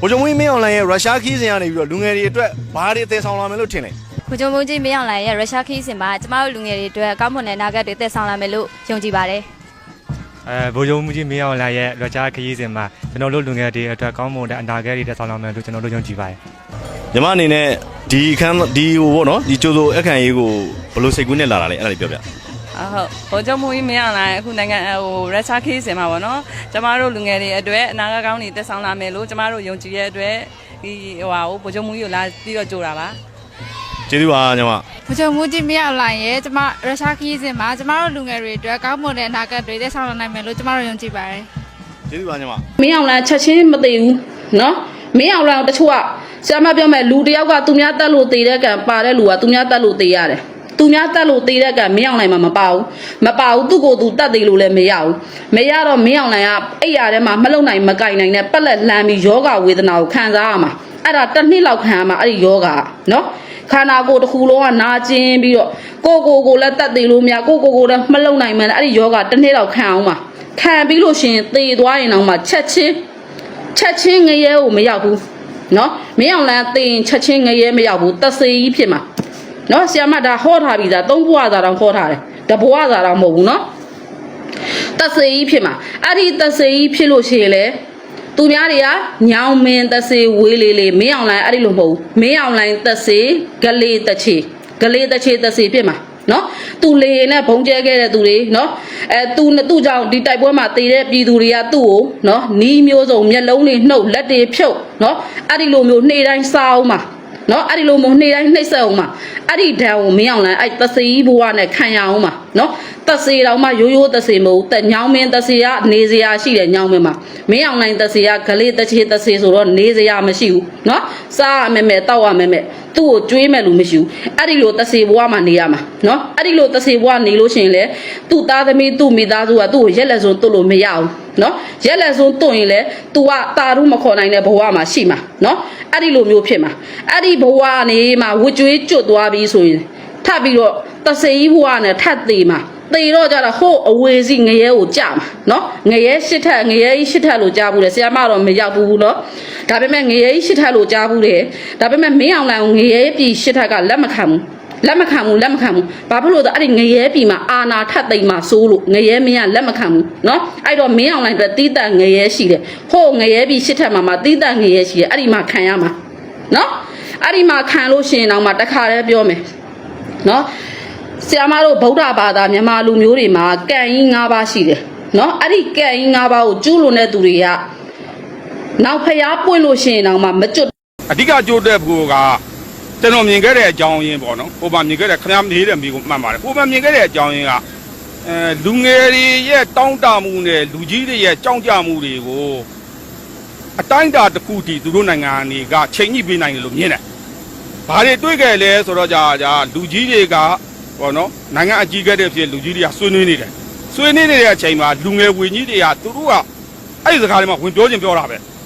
ဗိုလ်ချုပ်မွေးမင်းအောင်လှိုင်ရဲ့ရုရှားခီးစဉ်ကနေပြီးတော့လူငယ်တွေအတွက်ဘာတွေအသေးဆောင်လာမယ်လို့ထင်လဲခုချုံမုံကြီးမင်းအောင်လှိုင်ရဲ့ရုရှားခီးစဉ်မှာကျမတို့လူငယ်တွေအတွက်ကောင်းမွန်တဲ့နာဂတ်တွေသက်ဆောင်လာမယ်လို့ယုံကြည်ပါတယ်အဲဗိုလ်ချုပ်မှုကြီးမင်းအောင်လှိုင်ရဲ့ရောကြားခရီးစဉ်မှာကျွန်တော်တို့လူငယ်တွေအတွက်ကောင်းမွန်တဲ့အနာဂတ်တွေတက်ဆောင်လာမယ်လို့ကျွန်တော်တို့ယုံကြည်ပါတယ်ညီမအနေနဲ့ဒီအခန်းဒီဟိုပေါ့နော်ဒီကျိုးစိုးအခန့်ရေးကိုဘယ်လိုစိတ်ကူးနဲ့လာတာလဲအဲ့ဒါလေးပြောပြ ဟုတ်ဟိုကြောင့်မိုးကြီးမင်းအောင်လာအခုနိုင်ငံဟိုရက်ချာခေးစင်မှာပေါ့နော်ကျမတို့လူငယ်တွေအတွက်အနာဂတ်ကောင်းတွေတက်ဆောင်လာမယ်လို့ကျမတို့ယုံကြည်ရဲ့အတွက်ဒီဟိုဟာဟိုဗိုလ်ချုပ်မိုးကြီးကိုလာပြီးတော့ကြိုတာပါကျေးဇူးပါညီမဘုံချုံမူကြီးမရအောင်လိုက်ရဲကျမရုရှားခီးစဉ်မှာကျမတို့လူငယ်တွေအတွက်ကောင်းမွန်တဲ့အနာဂတ်တွေသက်ဆောင်လာနိုင်မယ်လို့ကျမတို့ယုံကြည်ပါတယ်ကျေးဇူးပါညီမမင်းအောင်လန်ချက်ချင်းမသိဘူးနော်မင်းအောင်လန်တချို့ကဆရာမပြောမဲ့လူတယောက်ကသူများတက်လို့သေတဲ့ကံပါတဲ့လူကသူများတက်လို့သေရတယ် သူများတတ်လို့တေးတဲ့ကမင်းအောင်နိုင်မှာမပါဘူးမပါဘူးသူ့ကိုယ်သူတတ်သေးလို့လည်းမရဘူးမရတော့မင်းအောင်နိုင်ကအဲ့ရထဲမှာမလုံနိုင်မကင်နိုင်နဲ့ပက်လက်လမ်းပြီးယောဂဝေဒနာကိုခံစားရမှာအဲ့ဒါတစ်နှစ်လောက်ခံရမှာအဲ့ဒီယောဂနော်ခန္ဓာကိုယ်တစ်ခုလုံးကနာကျင်ပြီးတော့ကိုကိုကိုလည်းတတ်သေးလို့မရကိုကိုကိုလည်းမလုံနိုင်မှန်းအဲ့ဒီယောဂတစ်နှစ်လောက်ခံအောင်ပါခံပြီးလို့ရှင်သေသွားရင်တော့မှချက်ချင်းချက်ချင်းငရဲကိုမရောက်ဘူးနော်မင်းအောင်လန်းသေရင်ချက်ချင်းငရဲမရောက်ဘူးတဆေကြီးဖြစ်မှာ နော်ဆီယမဒါဟောထားပြီးသားသုံးဘွားသာတော့ဟောထားတယ်တဘွားသာတော့မဟုတ်ဘူးနော်တသေကြီးဖြစ်မှာအဲ့ဒီတသေကြီးဖြစ်လို့ရှိရင်လေသူများတွေကညောင်မင်းတသေဝေးလေးလေးမင်းအောင်လိုင်းအဲ့ဒီလိုမဟုတ်ဘူးမင်းအောင်လိုင်းတသေဂလေးတချေဂလေးတချေတသေဖြစ်မှာနော်သူလေရင်နဲ့ဘုံကျဲခဲ့တဲ့သူတွေနော်အဲသူသူ့ကြောင့်ဒီတိုက်ပွဲမှာတည်တဲ့ပြည်သူတွေကသူ့ကိုနော်နီးမျိုးစုံမျက်လုံးတွေနှုတ်လက်တွေဖြုတ်နော်အဲ့ဒီလိုမျိုးနေ့တိုင်းစားအောင်ပါ နော်အဲ့ဒီလိုမျိုးနှိမ့်တိုင်းနှိမ့်ဆက်အောင်မှာအဲ့ဒီဒဏ်ကိုမင်းအောင်လန်းအဲ့တဆေးဘွားနဲ့ခံရအောင်မှာ နော်တဆေးတော်မှရိုးရိုးတဆေးမဟုတ်ဘူးတညောင်းမင်းတဆေးကနေစရာရှိတယ်ညောင်းမင်းမှာမင်းအောင်လိုင်းတဆေးကဂလေးတချေတဆေးဆိုတော့နေစရာမရှိဘူးနော်စားရမယ်မယ်တောက်ရမယ်မယ်သူ့ကိုကျွေးမယ်လို့မရှိဘူးအဲ့ဒီလိုတဆေးဘွားမှာနေရမှာနော်အဲ့ဒီလိုတဆေးဘွားနေလို့ရှိရင်လေသူ့သားသမီးသူ့မိသားစုကသူ့ကိုရက်လက်စုံတွတ်လို့မရဘူးနော်ရက်လက်စုံတွတ်ရင်လေ तू ကတာရုမခေါ်နိုင်တဲ့ဘဝမှာရှိမှာနော်အဲ့ဒီလိုမျိုးဖြစ်မှာအဲ့ဒီဘဝကနေမှာဝကြွေးကျွတ်သွားပြီဆိုရင်ထပ်ပြီးတော့ တဆေးဘဝနဲ့ထပ်သေးမှာသေတော့ကြတော့ဟို့အဝေစီငရဲကိုကြာမှာနော်ငရဲရှစ်ထက်ငရဲကြီးရှစ်ထက်လို့ကြားဘူးလေဆရာမတော့မရောက်ဘူးနော်ဒါပေမဲ့ငရဲကြီးရှစ်ထက်လို့ကြားဘူးလေဒါပေမဲ့မင်းအောင်လိုင်ကိုငရဲပြည်ရှစ်ထက်ကလက်မခံဘူးလက်မခံဘူးလက်မခံဘူးဘာဖြစ်လို့လဲအဲ့ဒီငရဲပြည်မှာအာနာထပ်သိမ်းမှာစိုးလို့ငရဲမင်းကလက်မခံဘူးเนาะအဲ့တော့မင်းအောင်လိုင်အတွက်တီးတန့်ငရဲရှိတယ်ဟို့ငရဲပြည်ရှစ်ထက်မှာမှာတီးတန့်ငရဲရှိတယ်အဲ့ဒီမှာခံရမှာเนาะအဲ့ဒီမှာခံလို့ရှိရင်တော့မှတခါတည်းပြောမယ်เนาะ ဆရာမတို့ဗုဒ္ဓဘာသာမြန်မာလူမျိုးတွေမှာကံကြီး၅ပါးရှိတယ်နော်အဲ့ဒီကံကြီး၅ပါးကိုကျူးလွန်တဲ့သူတွေကနောက်ဖျားပွင့်လို့ရှိရင်တော့မှမကျွတ်အဓိကကျိုးတဲ့ဘူကကျွန်တော်မြင်ခဲ့တဲ့အကြောင်းရင်းပေါ့နော်ဟိုမှာမြင်ခဲ့တဲ့ခင်ဗျားမေးတဲ့မိကိုမှန်ပါတယ်ဟိုမှာမြင်ခဲ့တဲ့အကြောင်းရင်းကအဲလူငယ်တွေရဲ့တောင်းတမှုနဲ့လူကြီးတွေရဲ့ကြောက်ကြမှုတွေကိုအတိုင်းတာတစ်ခုတည်းသူတို့နိုင်ငံအနေကချိန်ညှိပေးနိုင်တယ်လို့မြင်တယ်။ဘာတွေတွေ့ခဲ့လဲဆိုတော့ကြာကြာလူကြီးတွေက ပေါ့နော်နိုင်ငံအကြီးကတဲ့ဖြစ်လူကြီးတွေကဆွေးနွေးနေတယ်။ဆွေးနွေးနေတဲ့အချိန်မှာလူငယ်ဝေကြီးတွေကသူတို့ကအဲ့ဒီစကားတွေမှာဝင်ပြောခြင်းပြောတာပဲ။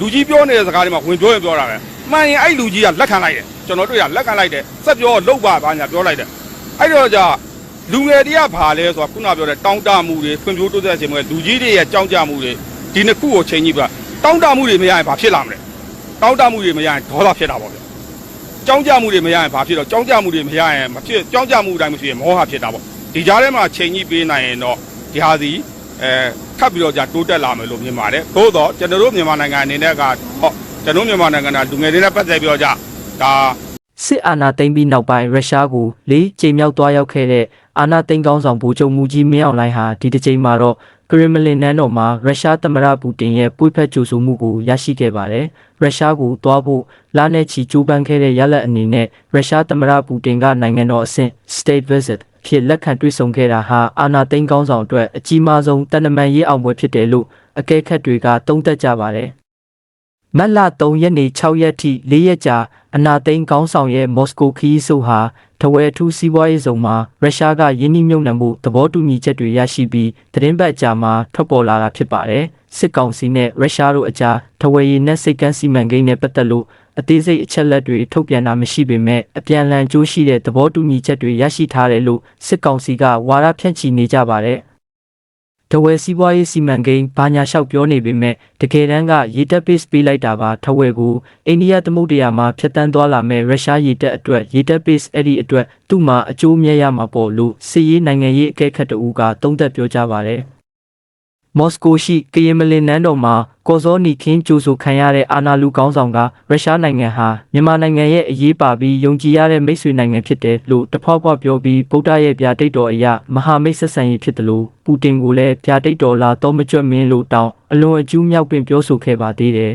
လူကြီးပြောနေတဲ့စကားတွေမှာဝင်ပြောရင်ပြောတာပဲမှန်ရင်အဲ့လူကြီးကလက်ခံလိုက်တယ်ကျွန်တော်တို့ကလက်ခံလိုက်တယ်စက်ပြောလောက်ပါပါညာပြောလိုက်တယ်အဲ့တော့じゃလူငယ်တွေကဘာလဲဆိုတော့ခုနပြောတဲ့တောင်းတမှုတွေဖွံ့ဖြိုးတိုးတက်ခြင်းတွေလူကြီးတွေရဲ့ကြောင်းကြမှုတွေဒီနှစ်ခုကိုချိန်ကြည့်ပါတောင်းတမှုတွေမရရင်ဘာဖြစ်လာမလဲတောင်းတမှုတွေမရရင်ဒေါသဖြစ်တာပေါ့ဗျ ကြောင်းကြမှုတွေမရရင်ဘာဖြစ်တော့ကြောင်းကြမှုတွေမရရင်မဖြစ်ကြောင်းကြမှုတိုင်းမဖြစ်ရင်မောဟဖြစ်တာပေါ့ဒီကြားထဲမှာချိန်ကြည့်ပေးနိုင်ရင်တော့ဒီဟာစီအဲထပ်ပြီးတော့じゃတိုးတက်လာမယ်လို့မြင်ပါတယ်သို့တော့ကျွန်တော်တို့မြန်မာနိုင်ငံအနေနဲ့ကဟောကျွန်တော်တို့မြန်မာနိုင်ငံကလူငယ်တွေနဲ့ပတ်သက်ပြီးတော့じゃဒါ စစ်အာဏာသိမ်းပြီးနောက်ပိုင်းရုရှားကိုလေးချိန်မြောက်သွားရောက်ခဲ့တဲ့အာဏာသိမ်းကောင်းဆောင်ဗိုလ်ချုပ်မူကြီးမင်းအောင်လှိုင်ဟာဒီတစ်ချိန်မှာတော့ ကရမလင်နန်းတော်မှာရုရှားသမ္မတပူတင်ရဲ့ပွေဖက်ကြိုဆိုမှုကိုရရှိခဲ့ပါတယ်။ရုရှားကိုသွားဖို့လာနဲ့ချီကြိုးပမ်းခဲ့တဲ့ရလဒ်အနေနဲ့ရုရှားသမ္မတပူတင်ကနိုင်ငံတော်အဆင့် state visit ဖြစ်လက်ခံတွေ့ဆုံခဲ့တာဟာအာဏာသိမ်းကောင်းဆောင်အတွက်အကြီးမားဆုံးတန်တမန်ရေးအောင်ပွဲဖြစ်တယ်လို့အကဲခတ်တွေကသုံးသပ်ကြပါတယ်။မတ်လ3ရက်နေ့6ရက်ထိ4ရက်ကြာ အနာသိန်းကောင်းဆောင်ရဲ့မော်စကိုခီးဆိုဟာတဝဲထူးစီးပွားရေးဇုံမှာရုရှားကယင်းနှိမ့်မြုပ်နှံမှုသဘောတူညီချက်တွေရရှိပြီးသတင်းပတ်ကြာမှာထွက်ပေါ်လာတာဖြစ်ပါတယ်စစ်ကောင်စီနဲ့ရုရှားတို့အကြားတဝဲရည်နဲ့စိတ်ကန်းစီမံကိန်းနဲ့ပတ်သက်လို့အသေးစိတ်အချက်လက်တွေထုတ်ပြန်တာမရှိပေမဲ့အပြန်အလှန်ကြိုးရှိတဲ့သဘောတူညီချက်တွေရရှိထားတယ်လို့စစ်ကောင်စီကဝါဒဖြန့်ချီနေကြပါတယ် တဝဲစီးပွားရေးစီမံကိန်းဘာညာလျှောက်ပြောနေပေမဲ့တကယ်တမ်းကရေတပ် base ပေးလိုက်တာပါထဝဲကိုအိန္ဒိယသမုဒ္ဒရာမှာဖျက်ဆီးသွားလာမဲ့ရုရှားရေတပ်အတွက်ရေတပ် base အဲ့ဒီအတွက်သူ့မှာအကျိုးမြတ်ရမှာပေါ့လို့စစ်ရေးနိုင်ငံရေးအကဲခတ်တအူးကသုံးသပ်ပြောကြားပါတယ် မော်စကိုရှိကရင်မလင်နန်းတော်မှာကော်စောနီခင်းကျိုးဆိုခံရတဲ့အာနာလူကောင်းဆောင်ကရုရှားနိုင်ငံဟာမြန်မာနိုင်ငံရဲ့အရေးပါပြီးယုံကြည်ရတဲ့မိတ်ဆွေနိုင်ငံဖြစ်တယ်လို့တဖွာဖွာပြောပြီးဗုဒ္ဓရဲ့ဗျာဒိတ်တော်အရာမဟာမိတ်ဆက်ဆံရေးဖြစ်တယ်လို့ပူတင်ကိုလည်းဗျာဒိတ်တော်လာတော့မကြွမင်းလို့တောင်းအလွန်အကျူးမြောက်ပင်ပြောဆိုခဲ့ပါသေးတယ်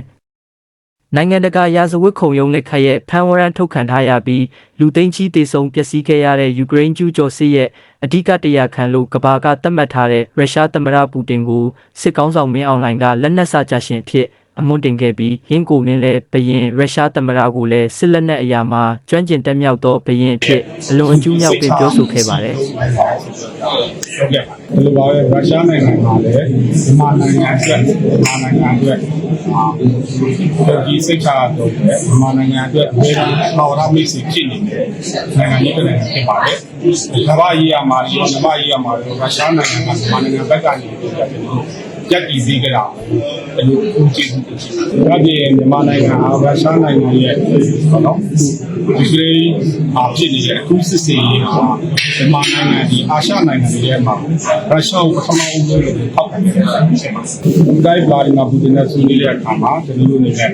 နိုင်ငံတကာရာဇဝတ်ခုံရုံးလက်ခတ်ရဲ့ဖန်ဝရန်ထုတ်ခံထားရပြီးလူသိန်းချီတေဆုံးပျက်စီးခဲ့ရတဲ့ယူကရိန်းကျူးကျော်စစ်ရဲ့အဓိကတရားခံလို့ကဘာကသတ်မှတ်ထားတဲ့ရုရှားသမ္မတပူတင်ကိုစစ်ကောင်းဆောင်မင်းအောင်လှိုင်ကလက်နက်စာချရှင်အဖြစ် အမွန်တင်ခဲ့ပြီးရင်းကိုမင်းလည်းဘရင်ရုရှားသမ္မတကိုလည်းစစ်လက်နက်အရာမှာကျွမ်းကျင်တက်မြောက်သောဘရင်အဖြစ်အလွန်အကျူးမြောက်ပင်ပြောဆိုခဲ့ပါတယ်ဟုတ်ကဲ့ဒီလိုပါပဲရုရှားနိုင်ငံမှာလည်းမြန်မာနိုင်ငံအတွက်မြန်မာနိုင်ငံအတွက်အာဒီစိတ်ချတော့ပဲမြန်မာနိုင်ငံအတွက်ဘယ်လိုပါဝါမိတ်ဆွေဖြစ်နေတယ်နိုင်ငံကြီးတစ်နိုင်ငံဖြစ်ပါတယ်။ကမ္ဘာကြီးရမှာဒီကမ္ဘာကြီးရမှာရုရှားနိုင်ငံကမြန်မာနိုင်ငံဘက်ကနေပြီးတော့ရက်တည်စေကြတာ ဘယ်လိုဦးကျင်းမှုရှိလဲ။ဒါပြင်မြန်မာနိုင်ငံဟာရုရှားနိုင်ငံရဲ့ဟောနော်ဒီကလေးအဖြစ်နေတဲ့အခုစစ်စေးရေးဟာမြန်မာနိုင်ငံဒီအာရှနိုင်ငံတွေထဲမှာရုရှားကိုပထမဦးဆုံးထောက်ခံနေတဲ့ဖြစ်ပါတယ်။ဒီတိုင်းဗလာဒီမာပူတင်နဲ့ဆွေးနွေးတဲ့အခါမှာကျွန်တော်တို့အနေနဲ့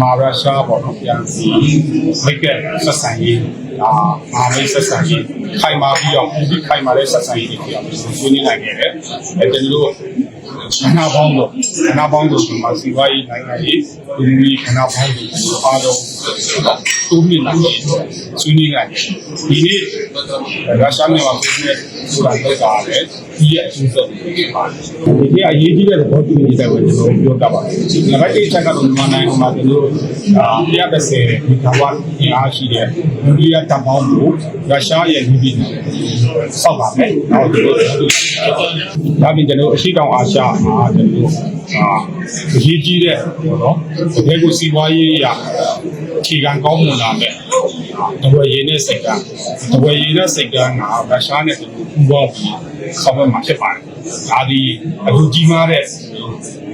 မာရုရှားပေါ့နော်ပြန်စီမိတ်ကဆက်ဆံရေးအာမာမိတ်ဆက်ဆံရေးခိုင်မာပြီးတော့ဒီခိုင်မာတဲ့ဆက်ဆံရေးတွေပြောင်းဆွေးနွေးနိုင်ခဲ့တယ်။အဲကျွန်တော်တို့ ခဏပေါင်းတော့ခဏပေါင်းတော့ဒီမှာစီဝါရေးနိုင်ငံရေးဒီလိုခဏပေါင်းတော့အားလုံး တိုးမြင့်လာတယ်ဆွေးနွေးကြတယ်ဒီနေ့ရုရှားမြန်မာပြည်နဲ့ဆိုတာတော့ဒါပဲဒီရဲ့အကျိုးဆက်တွေဖြစ်ပါတယ်ဒီနေ့အရေးကြီးတဲ့သဘောတူညီချက်ကိုကျွန်တော်ပြောတတ်ပါတယ်နံပါတ်1ချက်ကတော့မြန်မာနိုင်ငံမှာကျွန်တော်တရားပစယ်ဒီကဝါအင်အားရှိတဲ့နျူကလ িয়ার တပ်ပေါင်းကိုရုရှားရဲ့ယူပြီးဆောက်ပါမယ်နောက်ဒီလိုဒါပြင်ကျွန်တော်အရှိတောင်အာရှမှာကျွန်တော်အရေးကြီးတဲ့နော်တကယ်ကိုစီးပွားရေးအရာခြေခံကောင်းမွန်လာမယ်။တဝယ်ရင်းနဲ့စိတ်ကတဝယ်ရင်းနဲ့စိတ်ကငါရုရှားနဲ့တူပူးပေါင်းပြီးဆောက်ရမှာဖြစ်ပါတယ်။ဒါဒီအခုကြီးမားတဲ့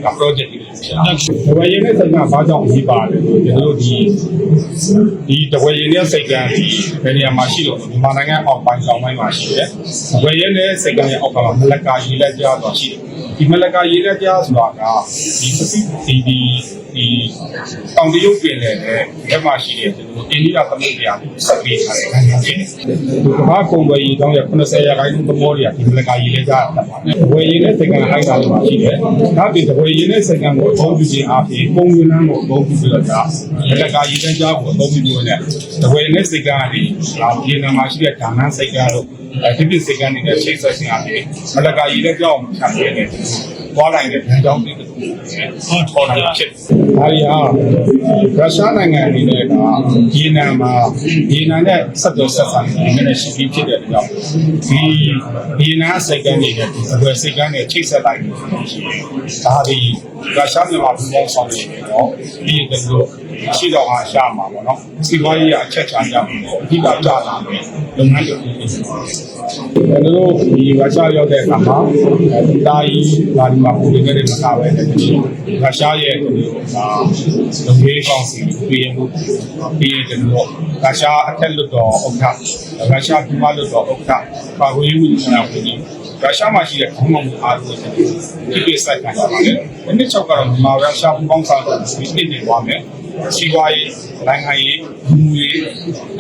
က project တွေဖြစ်တာ။တဝယ်ရင်းနဲ့စိတ်ကဘာကြောင့်အရေးပါတယ်လို့ကျွန်တော်တို့ဒီဒီတဝယ်ရင်းနဲ့စိတ်ကဒီဘယ်နေရာမှာရှိလို့မြန်မာနိုင်ငံအောက်ပိုင်းဆောင်ပိုင်းမှာရှိတယ်။တဝယ်ရင်းနဲ့စိတ်ကရဲ့အောက်ကမှာမလကာရေလက်ကြားတော့ရှိတယ်။ ဒီမလကာရေလက်ကြားဆိုတာကဒီဒီဒီဒီတောင်တရုတ်ပြည်နယ်နဲ့ဘက်မှာရှိတဲ့ကျွန်တော်အိန္ဒိယသမုဒ္ဒရာကိုဆက်ပြီးထားတဲ့နိုင်ငံဖြစ်တယ်။ဒီကမ္ဘာကုန်သွယ်ရေးတောင်းရ80ရာခိုင်နှုန်းသဘောတွေကဒီမလကာရေလက်ကြားတက်ပါတယ်။ဝယ်ရင်းနဲ့စိတ်ကဟိုက်တာတွေမှာရှိတယ်။ဒါပြင်ဝယ်ရင်းနဲ့စိတ်ကကိုအသုံးပြုခြင်းအပြင်ပုံရင်းနှန်းကိုအသုံးပြုပြီးတော့ဒါမလကာရေလက်ကြားကိုအသုံးပြုလို့နဲ့ဝယ်ရင်းနဲ့စိတ်ကနေဒါပြည်နယ်မှာရှိတဲ့ဒါနန်းစိတ်ကတော့ အဲဒီပြစိတ်ကနေချိတ်ဆက်ခြင်းအပြင်မလကာရေလက်ကြောင်းဖြတ်ရတဲ့ သွားနိုင်တဲ့ဗန်ကြောင်းတွေတူဟောထော်တယ်ဖြစ်။ဒါရီဟာရုရှားနိုင်ငံအနေနဲ့ကရေနံမှာရေနံနဲ့ဆက်သွယ်ဆက်ဆံနေနဲ့ရှိပြီးဖြစ်တဲ့ကြောင့်ဒီရေနံစိတ်ကနေနဲ့ဒီဘယ်စိတ်ကနေချိတ်ဆက်လိုက်လို့ရှိရင်ဒါဒီရုရှားမြန်မာပြည်ပေါင်းဆောင်နေတယ်နော်ဒီကလို့ရှိတော့ဟာရှာမှာပေါ့နော်စီးပွားရေးအချက်ချာကြမှာပေါ့အဓိကကြာတာပဲလုပ်ငန်းတွေဖြစ်နေတယ်ကျွန်တော်တို့ဒီရုရှားရောက်တဲ့အခါမှာဒီတာကြီးလာဒီမှာပုံနေခဲ့တဲ့မကားပဲတဲ့ဒီရုရှားရဲ့ဒီအာလုံရေးကောင်စီပြည်မှုပြည်ရဲ့ကျွန်တော်ရုရှားအထက်လွတ်တော်ဥက္ကဋ္ဌရုရှားပြည်မလွတ်တော်ဥက္ကဋ္ဌပါဝေးမှုဆိုင်ရာပြည်ရုရှားမှာရှိတဲ့ခေါင်းဆောင်မှုအားလုံးကိုဒီကိစ္စကိုပါပါတယ်။ဒီနေ့၆ကတော့မြန်မာရုရှားပူးပေါင်းဆောင်ပြီးပြည်နေသွားမယ်။စီးပွားရေးနိုင်ငံရေးလူမှုရေး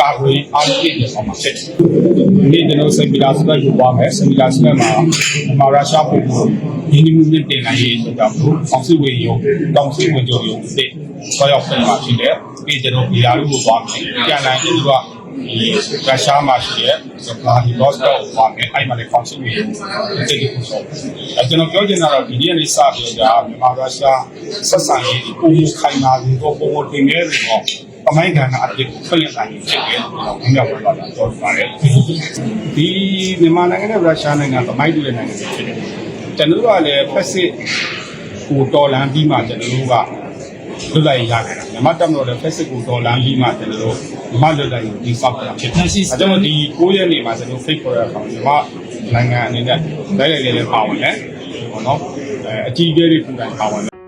ကာကွယ်အားလုံးပြည်နေဆောင်မှာဖြစ်တယ်။ဒီကျွန်တော်စင်ပီလာစတက်ကိုပါမယ်။စင်ပီလာစတက်မှာမြန်မာရုရှားပြည်မှု ရင်းနှီးမှုနဲ့တင်နိုင်ရေးဆိုတော့အောင်စုဝင်ရုံတောင်စုဝင်ကြုံရုံတစ်ဆောရောက်ပြန်มาရှိတယ်။ပြီးကျွန်တော်ဘီယာလူကိုသွားမယ်။ပြန်လာရင်ဒီကဒီရုရှားမှာရှိတဲ့ဗလာဒီဗော့စတော့ပါမယ်အဲ့မှာလည်း function တွေတိတိကျကျအဲကျွန်တော်ပြောချင်တာတော့ဒီနေ့လေးစပြီးတော့မြန်မာရုရှားဆက်ဆံရေးပုံမှုခိုင်မာပြီးတော့ပုံမှုတင်နေတယ်တော့အမိုင်းကန်ကအပြစ်ဖွင့်ရတာကြီးဖြစ်တယ်ကျွန်တော်ပြောပြပါတော့ပြောပါတယ်ဒီမြန်မာနိုင်ငံနဲ့ရုရှားနိုင်ငံသမိုင်းတူတဲ့နိုင်ငံတွေဖြစ်တယ် ကျွန်တော်တို့ကလည်းဖက်စစ်ကိုတော်လန်ပြီးမှကျွန်တော်တို့ကလွတ်လပ်ရေးရခဲ့တာမြန်မာတပ်မတော်လည်းဖက်စစ်ကိုတော်လန်ပြီးမှကျွန်တော်တို့မလွတ်လပ်ရေးဒီဆောက်တာဖြစ်တယ်အဲကြောင့်ဒီ9ရက်နေ့မှာကျွန်တော် fake for ရအောင်မြန်မာနိုင်ငံအနေနဲ့လိုက်လိုက်လေးလေးပါဝင်တယ်ပေါ့နော်အဲအကြီးအကဲတွေကိုယ်တိုင်ပါဝင်